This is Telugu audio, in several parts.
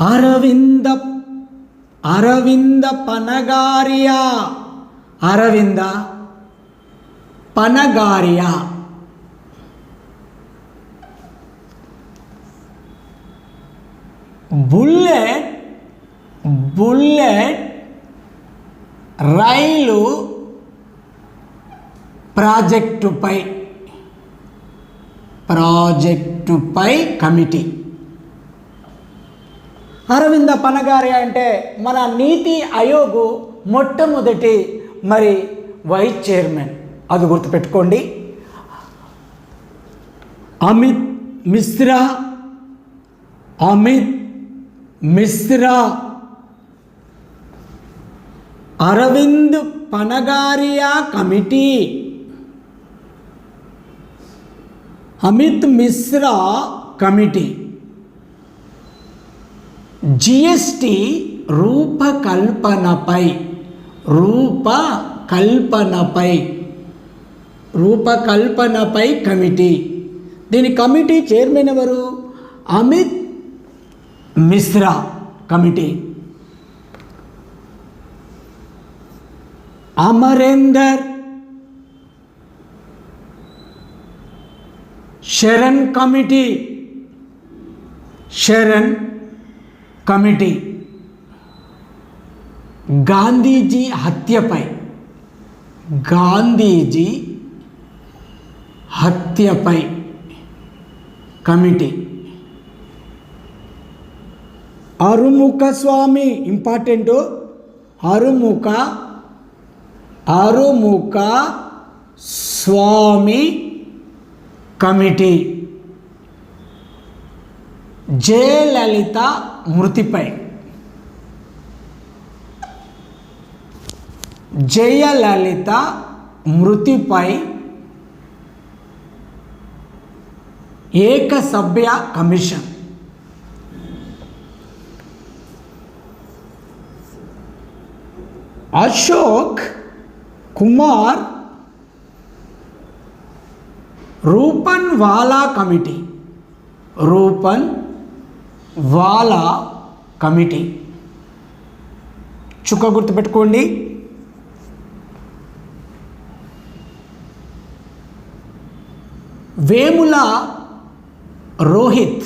Arvind Arvind Panagariya. Arvind Panagariya. Bullet bullet rail ప్రాజెక్టుపై ప్రాజెక్టుపై కమిటీ. అరవింద పనగారి అంటే మన నీతి ఆయోగు మొట్టమొదటి మరి వైస్ చైర్మన్. అది గుర్తుపెట్టుకోండి. Amit Mishra Amit Mishra Arvind Panagariya committee. Amit Mishra committee. GST రూపకల్పనపై రూపకల్పనపై రూపకల్పనపై కమిటీ. దీని కమిటీ చైర్మన్ ఎవరు? Amit Mishra committee. Amarendar Sharan committee. Sharan committee. Gandhiji హత్యపై. Gandhiji హత్యపై committee. Arumugha Swami important? Arumugha Arumugha Swami committee. Jayalalithaa మృతిపై జయలలిత మృతిపై ఏకసభ్య కమిషన్ అశోక్ కుమార్ రూపన్ వాలా కమిటీ రూపన్ Rupanwala committee. చుక్క గుర్తుపెట్టుకోండి. వేముల రోహిత్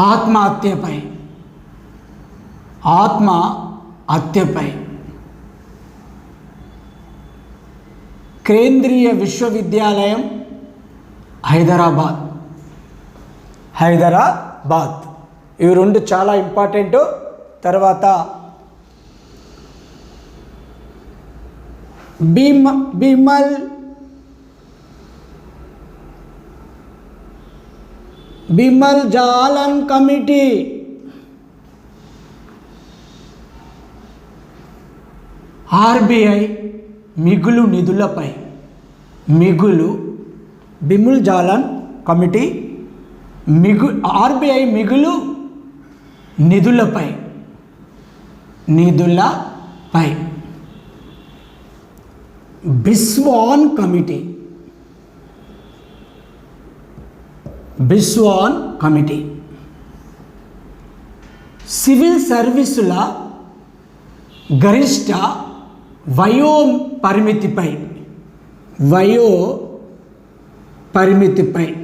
ఆత్మహత్యపై. ఆత్మ హత్యపై కేంద్రీయ విశ్వవిద్యాలయం హైదరాబాద్. హైదరాబాద్. ఇవి రెండు చాలా ఇంపార్టెంట్. తర్వాత భీమ బిమల్ బిమల్ జాలన్ కమిటీ. ఆర్బీఐ మిగులు నిధులపై మిగులు బిముల్ జాలన్ కమిటీ మిగు ఆర్బీఐ మిగులు నిధులపై. నిధులపై. Baswan committee. Baswan committee. Civil సర్వీసుల గరిష్ట వయో పరిమితిపై వయో పరిమితిపై.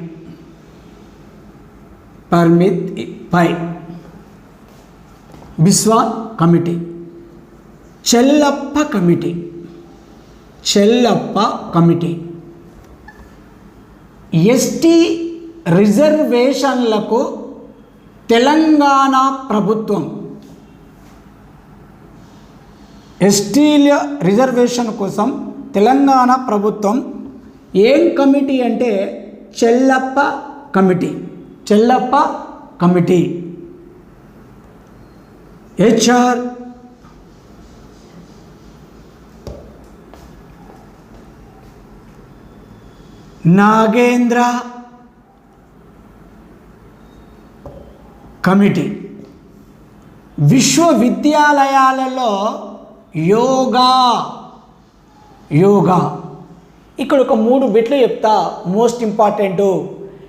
పర్మిత్ పై Baswa committee Chellappa committee Chellappa committee ST రిజర్వేషన్లకు తెలంగాణ ప్రభుత్వం ఎస్టీల రిజర్వేషన్ కోసం తెలంగాణ ప్రభుత్వం ఏం కమిటీ అంటే Chellappa committee Chellappa committee. HR. Nagendra committee. విశ్వవిద్యాలయాలలో యోగా యోగా. ఇక్కడ ఒక మూడు బిట్లు చెప్తా మోస్ట్ ఇంపార్టెంట్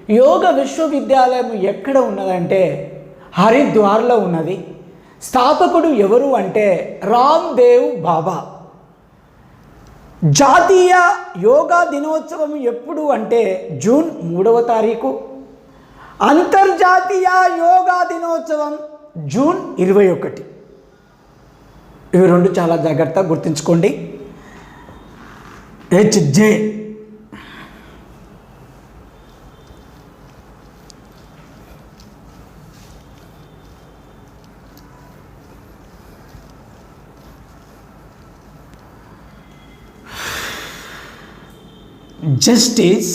యోగ విశ్వవిద్యాలయం ఎక్కడ ఉన్నదంటే హరిద్వార్లో ఉన్నది. స్థాపకుడు ఎవరు అంటే రామ్దేవ్ బాబా. జాతీయ యోగా దినోత్సవం ఎప్పుడు అంటే జూన్ మూడవ తారీఖు. అంతర్జాతీయ యోగా దినోత్సవం జూన్ ఇరవై ఒకటి. ఇవి రెండు చాలా జాగ్రత్తగా గుర్తుంచుకోండి. హెచ్జే justice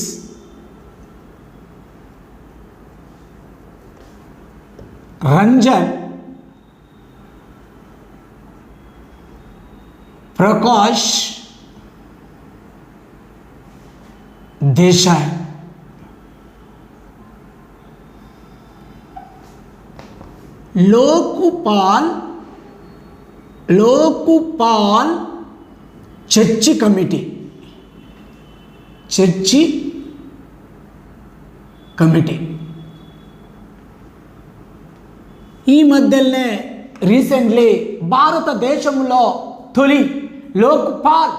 ranjan prakash desai Lokpal Lokpal search committee search committee. ఈ మధ్యనే రీసెంట్లీ భారతదేశంలో తొలి లోక్పాల్.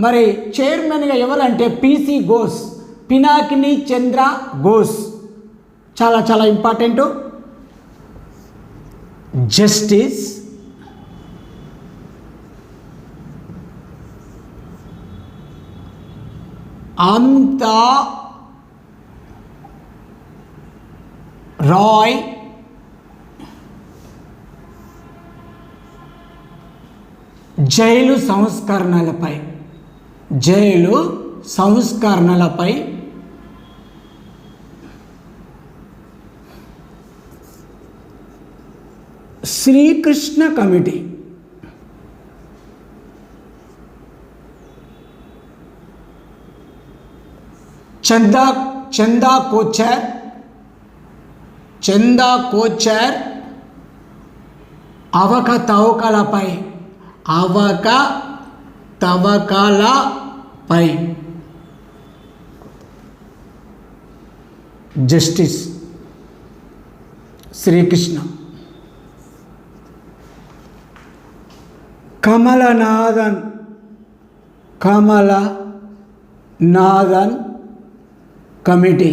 మరి చైర్మన్గా ఎవరంటే పీసీ ఘోష్ పినాకిని చంద్ర ఘోష్. చాలా చాలా ఇంపార్టెంటు. జస్టిస్ అంతా రాయ్ జైలు సంస్కరణలపై జైలు సంస్కరణలపై శ్రీకృష్ణ కమిటీ చందా చందా కోచర్ చందా కోచర్ అవకతవకలపై అవక తవకలపై జస్టిస్ శ్రీకృష్ణ కమలనాథన్ కమల నాథన్ కమిటీ.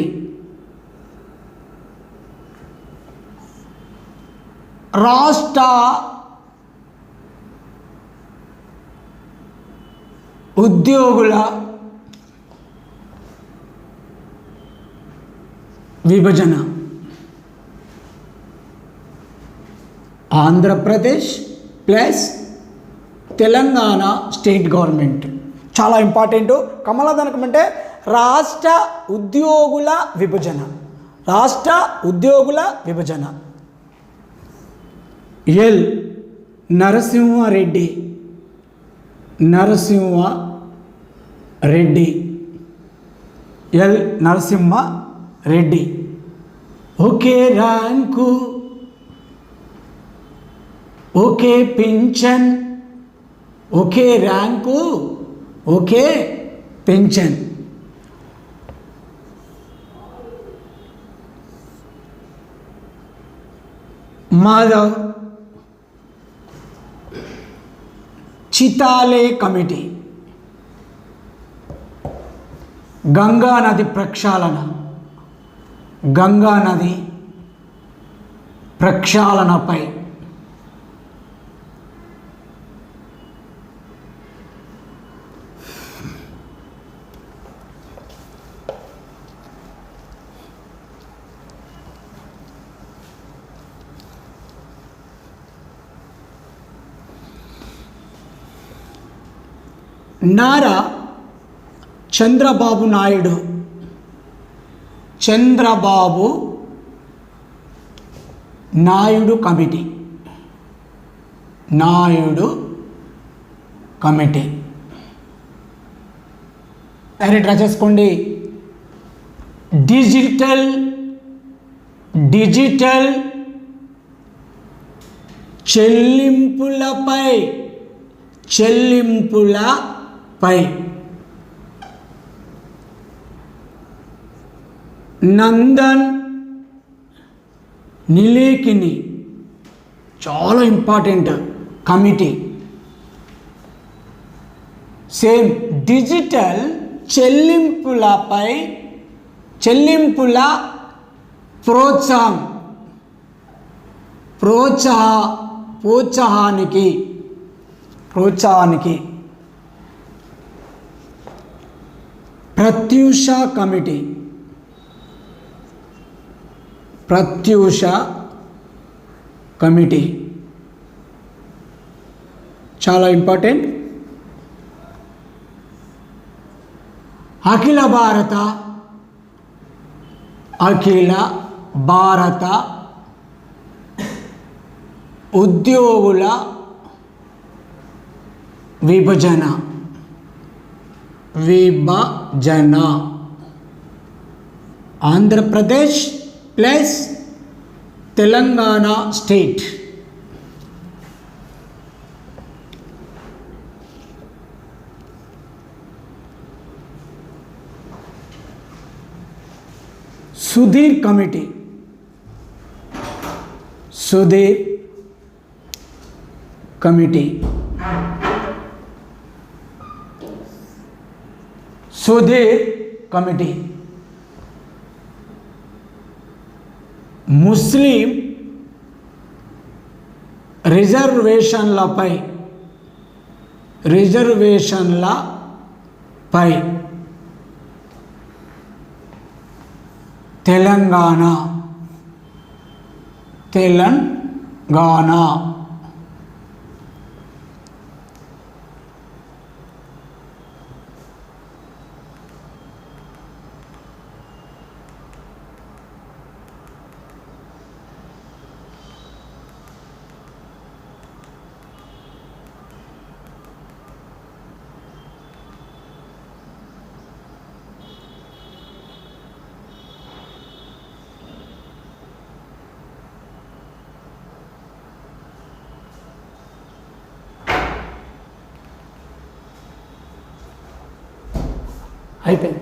రాష్ట్ర ఉద్యోగుల విభజన. Andhra Pradesh plus Telangana state government. చాలా ఇంపార్టెంట్. కమలాదనకం అంటే రాష్ట్ర ఉద్యోగుల విభజన. రాష్ట్ర ఉద్యోగుల విభజన. ఎల్ నరసింహారెడ్డి. నరసింహ రెడ్డి ఎల్ నరసింహ రెడ్డి ఒకే ర్యాంకు ఒకే పింఛన్ ఒకే ర్యాంకు ఒకే పెన్షన్ మాధవ్ చితాలే కమిటీ గంగా నది ప్రక్షాళన గంగా నది ప్రక్షాళనపై Nara Chandrababu Naidu. Chandrababu Naidu committee. Naidu committee. Direct రాసేసుకోండి. Digital digital చెల్లింపులపై చెల్లింపుల పై. నందన్ నిలేకిని చాలా ఇంపార్టెంట్ కమిటీ. సేమ్ డిజిటల్ చెల్లింపులపై చెల్లింపుల ప్రోత్సాహం. ప్రోత్సాహ ప్రోత్సాహానికి ప్రోత్సాహానికి ప్రత్యూష కమిటీ ప్రత్యూష కమిటీ చాలా ఇంపార్టెంట్ అఖిల భారత అఖిల భారత ఉద్యోగుల విభజన విభజన Andhra Pradesh plus Telangana state Sudhir committee Sudhir committee Sudhir committee. Muslim రిజర్వేషన్లపై రిజర్వేషన్లపై తెలంగాణ తెలంగాణ. అయిపోయింది